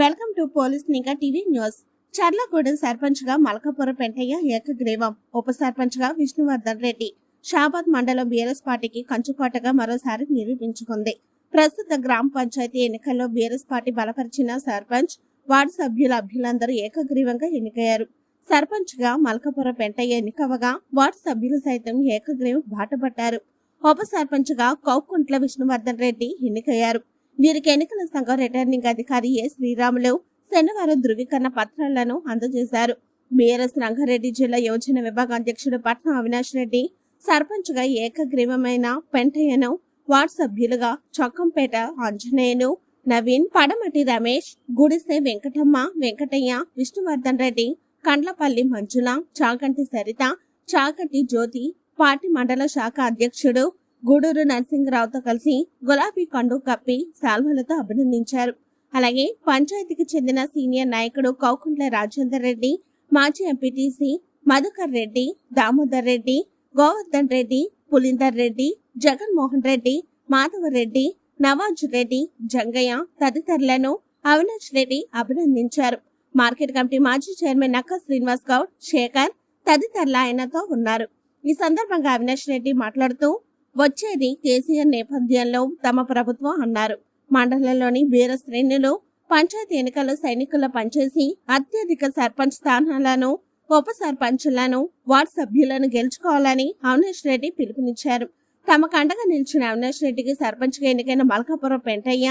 Welcome to police నిఘా TV news. Charlagudem సర్పంచ్గా మలకపురం పెంటయ్య ఏకగ్రీవం ఉప సర్పంచ్గా విష్ణువర్ధన్ రెడ్డి. షాబాద్ మండలం బీఆర్ఎస్ పార్టీకి కంచుకోటగా మరోసారి నిరూపించుకుంది. ప్రస్తుత గ్రామ పంచాయతీ ఎన్నికల్లో బీఆర్ఎస్ పార్టీ బలపరిచిన సర్పంచ్ వార్డు సభ్యుల అభ్యులందరూ ఏకగ్రీవంగా ఎన్నికయ్యారు. సర్పంచ్గా మల్కపురం పెంటయ్య ఎన్నికవగా వార్డు సభ్యులు సైతం ఏకగ్రీవం బాటపట్టారు. ఉప సర్పంచ్గా కౌకుంట్ల విష్ణువర్ధన్ రెడ్డి ఎన్నికయ్యారు. వీరికి ఎన్నికల సంఘం రిటర్నింగ్ అధికారి ఏ శ్రీరాములు శనివారం ధృవీకరణ పత్రాలను అందజేశారు. బీఆర్ఎస్ రంగారెడ్డి జిల్లా యోజన విభాగ అధ్యక్షుడు పట్నం అవినాష్ రెడ్డి సర్పంచ్గా ఏకగ్రీవమైన పెంటయ్యను వార్డు సభ్యులుగా చొక్కంపేట ఆంజనేయులు నవీన్ పడమటి రమేష్ గుడిసె వెంకటమ్మ వెంకటయ్య విష్ణువర్ధన్ రెడ్డి కండ్లపల్లి మంజుల చాగంటి సరిత చాగంటి జ్యోతి పార్టీ మండల శాఖ అధ్యక్షుడు గూడూరు నరసింహరావుతో కలిసి గులాబీ కండు కప్పి శాల్వలతో అభినందించారు. అలాగే పంచాయతీకి చెందిన సీనియర్ నాయకుడు కౌకుంట్ల రాజేందర్ రెడ్డి మాజీ ఎంపీటీసీ మధుకర్ రెడ్డి దామోదర్ రెడ్డి గోవర్ధన్ రెడ్డి పులిందర్ రెడ్డి జగన్మోహన్ రెడ్డి మాధవ రెడ్డి నవాజ్ రెడ్డి జంగయ్య తదితరులను అవినాష్ రెడ్డి అభినందించారు. మార్కెట్ కమిటీ మాజీ చైర్మన్ నక్క శ్రీనివాస్ గౌడ్ శేఖర్ తదితరులు ఆయనతో ఉన్నారు. ఈ సందర్భంగా అవినాష్ రెడ్డి మాట్లాడుతూ వచ్చేది కేసీఆర్ నేపథ్యంలో తమ ప్రభుత్వం అన్నారు. మండలంలోని వీర శ్రేణులు పంచాయతీ ఎన్నికల్లో సైనికుల్లో పనిచేసి అత్యధిక సర్పంచ్ స్థానాలను ఉప సర్పంచులను వార్డు సభ్యులను గెలుచుకోవాలని అవినాష్ రెడ్డి పిలుపునిచ్చారు. తమ అండగా నిలిచిన అవినాష్ రెడ్డికి సర్పంచ్గా ఎన్నికైన మల్కాపురం పెంటయ్య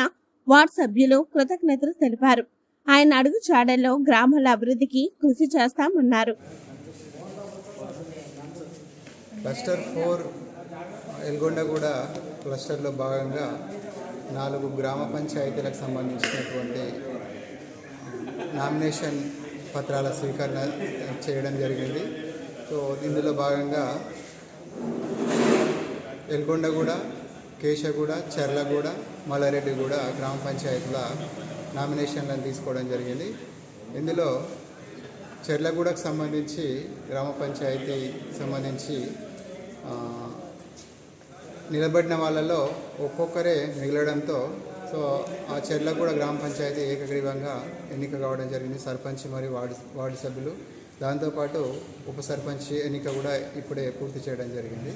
వార్డు సభ్యులు కృతజ్ఞతలు తెలిపారు. ఆయన అడుగు చాడల్లో గ్రామాల అభివృద్ధికి కృషి చేస్తామన్నారు. క్లస్టర్ ఫోర్ ఎల్గొండగూడ క్లస్టర్లో భాగంగా నాలుగు గ్రామ పంచాయతీలకు సంబంధించినటువంటి నామినేషన్ పత్రాల స్వీకరణ చేయడం జరిగింది. సో ఇందులో భాగంగా ఎల్గొండగూడ కేశగూడ చెర్లగూడ మల్లారెడ్డిగూడ గ్రామ పంచాయతీల నామినేషన్లను తీసుకోవడం జరిగింది. ఇందులో చెర్లగూడకు సంబంధించి గ్రామ పంచాయతీ సంబంధించి నిలబడిన వాళ్ళలో ఒక్కొక్కరే మిగలడంతో సో ఆ చెర్లగూడ గ్రామ పంచాయతీ ఏకగ్రీవంగా ఎన్నిక కావడం జరిగింది. సర్పంచ్ మరియు వార్డు వార్డు సభ్యులు. దాంతోపాటు ఉప సర్పంచ్ ఎన్నిక కూడా ఇప్పుడే పూర్తి చేయడం జరిగింది.